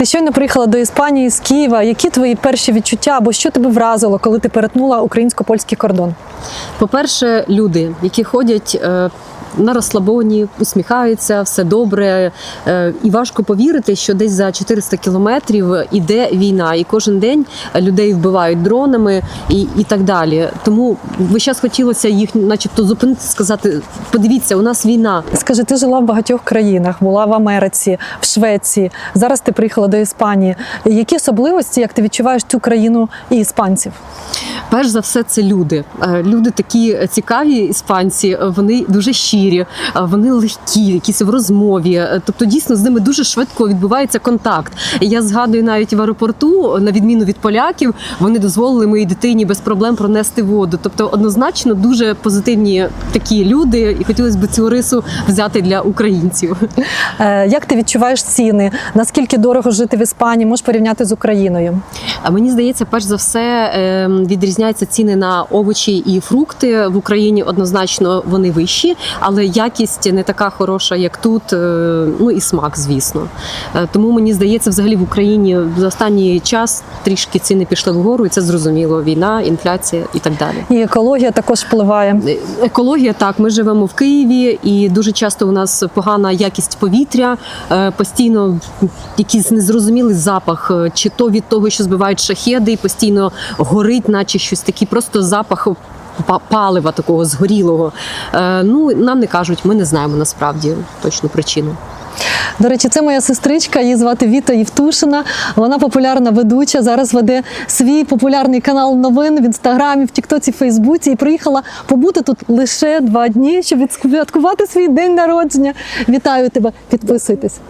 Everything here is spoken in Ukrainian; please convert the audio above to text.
Ти щойно приїхала до Іспанії з Києва. Які твої перші відчуття або що тебе вразило, коли ти перетнула українсько-польський кордон? По-перше, люди, які ходять е, на розслабоні, усміхаються, все добре. Е, І важко повірити, що десь за 400 кілометрів іде війна, і кожен день людей вбивають дронами і, і так далі. Тому весь час хотілося їх, начебто, зупинити, сказати: подивіться, у нас війна. Скажи, ти жила в багатьох країнах, була в Америці, в Швеції. Зараз ти приїхала до Іспанії. Які особливості, як ти відчуваєш цю країну і іспанців? Перш за все, це люди. Е, Люди такі цікаві, іспанці. Вони дуже щирі, е, вони легкі, якісь в розмові. Е, Тобто, дійсно з ними дуже швидко відбувається контакт. Я згадую навіть в аеропорту, на відміну від поляків, вони дозволили моїй дитині без проблем пронести воду. Тобто, однозначно дуже позитивні такі люди, і хотілося б цю рису взяти для українців. Як ти відчуваєш ціни? Наскільки дорого жити в Іспанії? Можеш порівняти з Україною? А мені здається, перш за все ем, відрізняються ціни на овочі і фрукти в Україні. Однозначно вони вищі, але якість не така хороша, як тут. е, Ну і смак, звісно. Е, Тому мені здається, взагалі в Україні за останній час трішки ціни пішли вгору, і це зрозуміло. Війна, інфляція і так далі. І екологія також впливає. Е, Екологія так, ми живемо в Києві, і дуже часто у нас погана якість повітря, постійно якийсь незрозумілий запах, чи то від того, що збивають шахеди, і постійно горить, наче щось такий просто запах. Палива такого згорілого. Е, ну нам не кажуть, ми не знаємо насправді точну причину. До речі, це моя сестричка, її звати Віта Євтушина. Вона популярна ведуча. Зараз веде свій популярний канал новин в інстаграмі, в Тіктоці, Фейсбуці і приїхала побути тут лише два дні, щоб відсвяткувати свій день народження. Вітаю тебе! Підписуйтесь.